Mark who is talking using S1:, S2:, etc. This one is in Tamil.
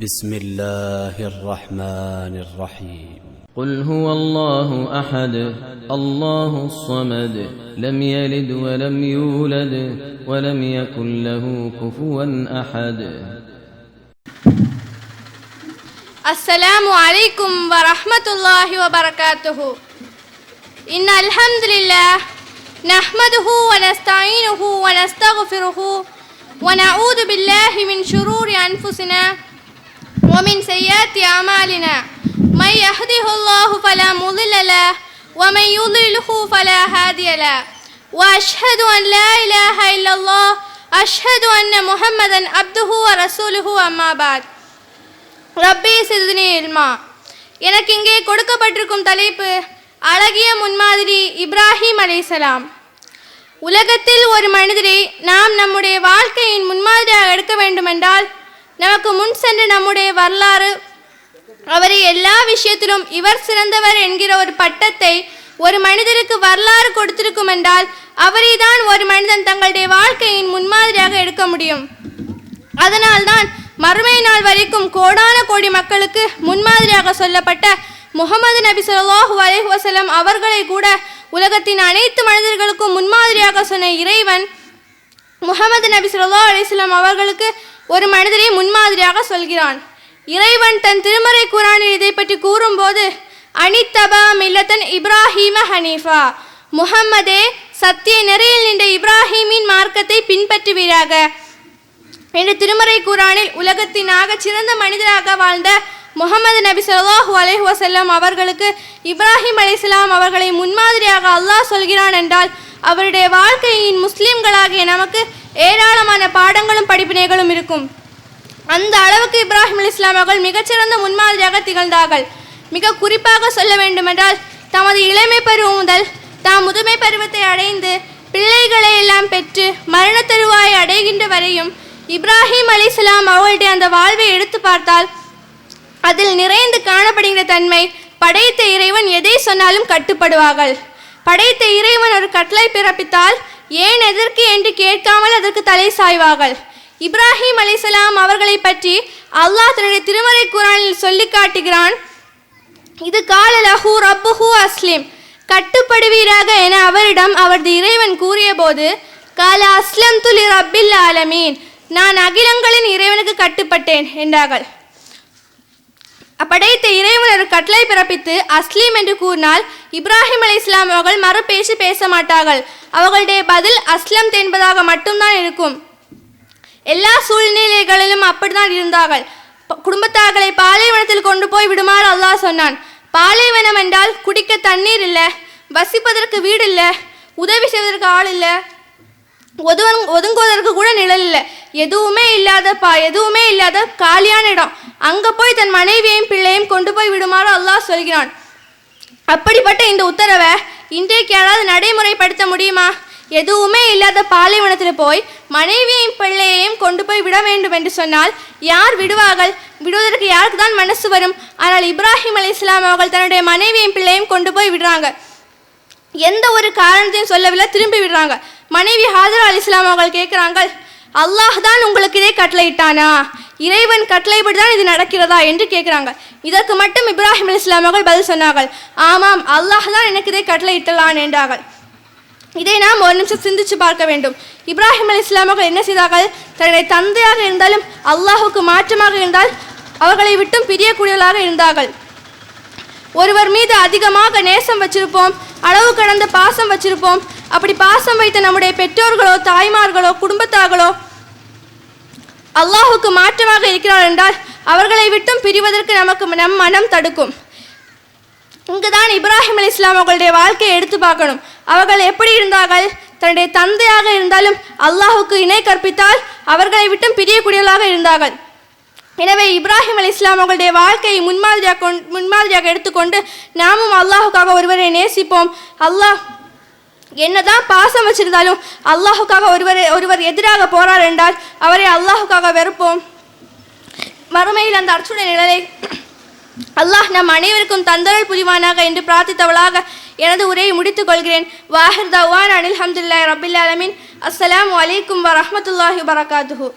S1: بسم الله الرحمن الرحيم.
S2: قل هو الله أحد الله الصمد لم يلد ولم يولد ولم يكن له كفوا أحد.
S3: السلام عليكم ورحمة الله وبركاته. إن الحمد لله نحمده ونستعينه ونستغفره ونعوذ بالله من شرور أنفسنا ومن سيئات أعمالنا من يهده الله فلا مضل له ومن يضلله فلا هادي له وأشهد أن لا إله إلا الله أشهد أن محمدا عبده ورسوله أما بعد ரப்பி சிறுதுனி இல்மா எனக்கு இங்கே கொடுக்கப்பட்டிருக்கும் தலைப்பு அழகிய முன்மாதிரி இப்ராஹிம் அலைசலாம் உலகத்தில் ஒரு மனிதரை நாம் நம்முடைய வாழ்க்கையின் முன்மாதிரியாக எடுக்க வேண்டுமென்றால் நமக்கு முன் சென்று நம்முடைய வரலாறு. அவரை எல்லா விஷயத்திலும் இவர் சிறந்தவர் என்கிற ஒரு பட்டத்தை ஒரு மனிதருக்கு வரலாறு கொடுத்திருக்கும் என்றால் அவரை தான் ஒரு மனிதன் தங்களுடைய வாழ்க்கையின் முன்மாதிரியாக எடுக்க முடியும். அதனால்தான் மறுமை நாள் வரைக்கும் கோடான கோடி மக்களுக்கு முன்மாதிரியாக சொல்லப்பட்ட முகமது நபி சொல்லாஹு அலேஹ் வசலம் அவர்களை கூட உலகத்தின் அனைத்து மனிதர்களுக்கும் முன்மாதிரியாக சொன்ன இறைவன் முகமது நபி சொல்லா அலிஸ்லாம் அவர்களுக்கு ஒரு மனிதரை முன்மாதிரியாக சொல்கிறான். இறைவன் தன் திருமறை குரானில் இதை பற்றி கூறும்போது அனித்தபா மில்லத்தன் இப்ராஹீம ஹனீஃபா. முகம்மதே சத்திய நெறியில் நின்ற இப்ராஹீமின் மார்க்கத்தை பின்பற்றுவீராக. என்று திருமறை குரானில் உலகத்தின் ஆகச் சிறந்த மனிதராக வாழ்ந்த முகமது நபி சொல்லாஹூ அலைஹி வஸல்லம் அவர்களுக்கு இப்ராஹிம் அலிஸ்லாம் அவர்களை முன்மாதிரியாக அல்லாஹ் சொல்கிறான் என்றால் அவருடைய வாழ்க்கையின் முஸ்லிம்களாகிய நமக்கு ஏராளமான பாடங்களும் படிப்பினைகளும் இருக்கும். அந்த அளவுக்கு இப்ராஹிம் அலைஹிஸ்ஸலாம் அவர்கள் மிகச்சிறந்த முன்மாதிரியாக திகழ்ந்தார்கள். மிக குறிப்பாக சொல்ல வேண்டுமென்றால் தமது இளமை பருவம் முதல் தாம் முதுமை பருவத்தை அடைந்து பிள்ளைகளை எல்லாம் பெற்று மரண தருவாயை அடைகின்ற வரையும் இப்ராஹிம் அலிஸ்லாம் அவர்களுடைய அந்த வாழ்வை எடுத்து பார்த்தால் அதில் நிறைந்து காணப்படுகிற தன்மை படைத்த இறைவன் எதை சொன்னாலும் கட்டுப்படுவார்கள். படைத்த இறைவன் ஒரு கட்டளை பிறப்பித்தால் ஏன் எதற்கு என்று கேட்காமல் அதற்கு தலை சாய்வார்கள். இப்ராஹிம் அலிசலாம் அவர்களை பற்றி அல்லாஹ் தன்னுடைய திருமறை குரானில் சொல்லி காட்டுகிறான் இது கால லஹு ரப்புஹு அஸ்லிம். கட்டுப்படுவீராக என அவரிடம் அவரது இறைவன் கூறியபோது கால அஸ்லம் துலி ரப்பில் ஆலமீன். நான் அகிலங்களின் இறைவனுக்கு கட்டுப்பட்டேன் என்றார்கள். அப்படைத்த இறைவன் ஒரு கட்டளை பிறப்பித்து அஸ்லீம் என்று கூறினால் இப்ராஹிம் அலி இஸ்லாம் அவர்கள் மறுபேச்சு பேச மாட்டார்கள். அவர்களுடைய பதில் அஸ்லம் என்பதாக மட்டும்தான் இருக்கும். எல்லா சூழ்நிலைகளிலும் அப்படித்தான் இருந்தார்கள். குடும்பத்தார்களை பாலைவனத்தில் கொண்டு போய் விடுமாறு அல்லாஹ் சொன்னான். பாலைவனம் என்றால் குடிக்க தண்ணீர் இல்லை வசிப்பதற்கு வீடு இல்லை உதவி செய்வதற்கு ஆள் இல்லை ஒதுவன் ஒதுங்குவதற்கு கூட நிழல் இல்லை. எதுவுமே இல்லாத பா எதுவுமே இல்லாத காலியான இடம். அங்கே போய் தன் மனைவியையும் பிள்ளையும் கொண்டு போய் விடுமாறு அல்லாஹ் சொல்கிறான். அப்படிப்பட்ட இந்த உத்தரவை இன்றைக்கு யாராவது நடைமுறைப்படுத்த முடியுமா? எதுவுமே இல்லாத பாலைவனத்தில் போய் மனைவியையும் பிள்ளையையும் கொண்டு போய் விட வேண்டும் என்று சொன்னால் யார் விடுவார்கள்? விடுவதற்கு யாருக்கு தான் மனசு வரும்? ஆனால் இப்ராஹிம் அலி இஸ்லாம் அவர்கள் தன்னுடைய மனைவியையும் பிள்ளையும் கொண்டு போய் விடுறாங்க. எந்த ஒரு காரணத்தையும் சொல்லவில்லை திரும்பி விடுறாங்க. மனைவி ஹாஜர் அலி இஸ்லாம் அவர்கள் கேட்குறாங்க அல்லாஹ் தான் உங்களுக்கு இதே கட்டளையிட்டானா? இறைவன் கட்டளைப்படி தான் இது நடக்கிறதா? என்று கேட்குறாங்க. இதற்கு மட்டும் இப்ராஹிம் அலி இஸ்லாம் அவர்கள் பதில் சொன்னார்கள் ஆமாம் அல்லாஹ் தான் எனக்கு இதே கட்டளையிட்டலான் என்றார்கள். இதை நாம் ஒரு நிமிஷம் சிந்திச்சு பார்க்க வேண்டும். இப்ராஹிம் அலி இஸ்லாமர்கள் என்ன செய்தார்கள்? தன்னுடைய தந்தையாக இருந்தாலும் அல்லாஹுக்கு மாற்றமாக இருந்தால் அவர்களை விட்டும் பிரியக்கூடியவர்களாக இருந்தார்கள். ஒருவர் மீது அதிகமாக நேசம் வச்சிருப்போம் அளவு கடந்த பாசம் வச்சிருப்போம். அப்படி பாசம் வைத்த நம்முடைய பெற்றோர்களோ தாய்மார்களோ குடும்பத்தார்களோ அல்லாஹுக்கு மாற்றமாக இருக்கிறார் என்றால் அவர்களை விட்டும் பிரிவதற்கு நமக்கு நம் மனம் தடுக்கும். இங்குதான் இப்ராஹிம் அலி இஸ்லாம் அவர்களுடைய வாழ்க்கையை எடுத்து பார்க்கணும். அவர்கள் எப்படி இருந்தார்கள்? தன்னுடைய தந்தையாக இருந்தாலும் அல்லாஹுக்கு இணை கற்பித்தால் அவர்களை விட்டும் பிரியக்கூடியவர்களாக இருந்தார்கள். எனவே இப்ராஹிம் அலி இஸ்லாம் அவர்களுடைய வாழ்க்கையை முன்மாதிரியாக கொண்- முன்மாதிரியாக எடுத்துக்கொண்டு நாமும் அல்லாஹுக்காக ஒருவரை நேசிப்போம். அல்லாஹ் என்னதான் பாசம் வச்சிருந்தாலும் அல்லாஹுக்காக ஒருவர் ஒருவர் எதிராக போறார் என்றால் அவரை அல்லாஹுக்காக வெறுப்போம். மறுமையில் அந்த அர்ச்சுடைய நிழலை அல்லாஹ் நம் அனைவருக்கும் தந்தரல் புரிவானாக என்று பிரார்த்தித்தவளாக எனது உரையை முடித்துக் கொள்கிறேன். வாஹிர் தவான் அனில் ஹம்துல்லாய் ரபில் அலமின் அஸ்லாம் அலைக்கும் வரமத்துல்லாஹி வரகாத்துஹு